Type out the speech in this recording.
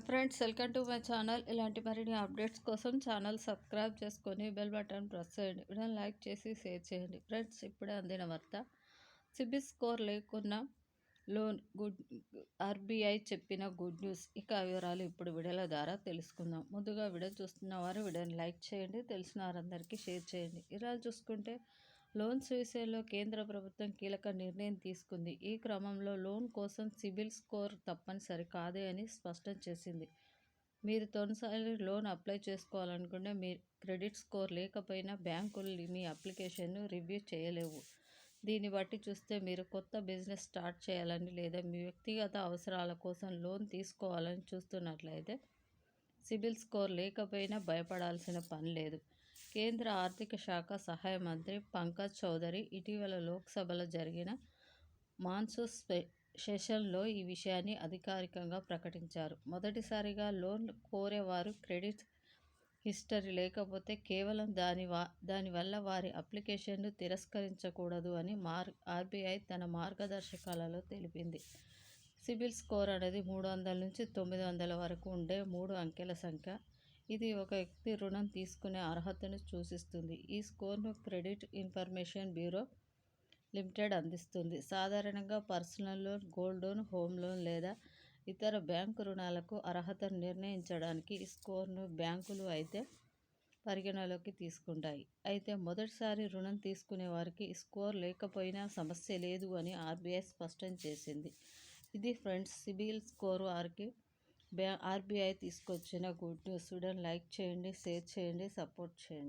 Friends welcome to my channel. ఇలాంటి మరిన్ని updates కోసం ఛానల్ సబ్స్క్రైబ్ చేసుకొని బెల్ బటన్ ప్రెస్ చేయండి. వీడియో లైక్ చేసి షేర్ చేయండి. ఫ్రెండ్స్ ఇప్పుడే అందిన వార్త. సిబిల్ స్కోర్ లేకున్నా లోన్ గుడ్ ఆర్బీఐ చెప్పిన గుడ్ న్యూస్. ఇక వివరాలు ఇప్పుడు వీడియోల ద్వారా తెలుసుకుందాం. ముందుగా వీడియో చూస్తున్న వారు వీడియోని లైక్ చేయండి. తెలిసిన వారందరికీ షేర్ చేయండి. ఇలా చూసుకుంటే లోన్స్ విషయంలో కేంద్ర ప్రభుత్వం కీలక నిర్ణయం తీసుకుంది. ఈ క్రమంలో లోన్ కోసం సిబిల్ స్కోర్ తప్పనిసరి కాదే అని స్పష్టం చేసింది. మీరు తొలిసారి లోన్ అప్లై చేసుకోవాలనుకుంటే మీ క్రెడిట్ స్కోర్ లేకపోయినా బ్యాంకులు మీ అప్లికేషన్ను రివ్యూ చేయలేవు. దీన్ని బట్టి చూస్తే మీరు కొత్త బిజినెస్ స్టార్ట్ చేయాలని లేదా మీ వ్యక్తిగత అవసరాల కోసం లోన్ తీసుకోవాలని చూస్తున్నట్లయితే సిబిల్ స్కోర్ లేకపోయినా భయపడాల్సిన పని లేదు. కేంద్ర ఆర్థిక శాఖ సహాయ మంత్రి పంకజ్ చౌదరి ఇటీవల లోక్సభలో జరిగిన మాన్సూన్ సెషన్లో ఈ విషయాన్ని అధికారికంగా ప్రకటించారు. మొదటిసారిగా లోన్ కోరేవారు క్రెడిట్ హిస్టరీ లేకపోతే కేవలం దాని వా దానివల్ల వారి అప్లికేషన్ను తిరస్కరించకూడదు అని మార్ ఆర్బీఐ తన మార్గదర్శకాలలో తెలిపింది. సిబిల్ స్కోర్ అనేది మూడు వందల నుంచి తొమ్మిది వందల వరకు ఉండే మూడు అంకెల సంఖ్య ఇది ఒక వ్యక్తి రుణం తీసుకునే అర్హతను సూచిస్తుంది. ఈ స్కోర్ను క్రెడిట్ ఇన్ఫర్మేషన్ బ్యూరో లిమిటెడ్ అందిస్తుంది. సాధారణంగా personal loan gold loan home loan లేదా ఇతర బ్యాంకు రుణాలకు అర్హతను నిర్ణయించడానికి ఈ స్కోర్ను బ్యాంకులు అయితే పరిగణలోకి తీసుకుంటాయి. అయితే మొదటిసారి రుణం తీసుకునే వారికి స్కోర్ లేకపోయినా సమస్య లేదు అని ఆర్బీఐ స్పష్టం చేసింది. ఇది ఫ్రెండ్స్ సిబిల్ స్కోరు వారికి ఆర్బీఐ తీసుకొచ్చిన గుడ్ న్యూస్ వీడియోని లైక్ చేయండి షేర్ చేయండి సపోర్ట్ చేయండి.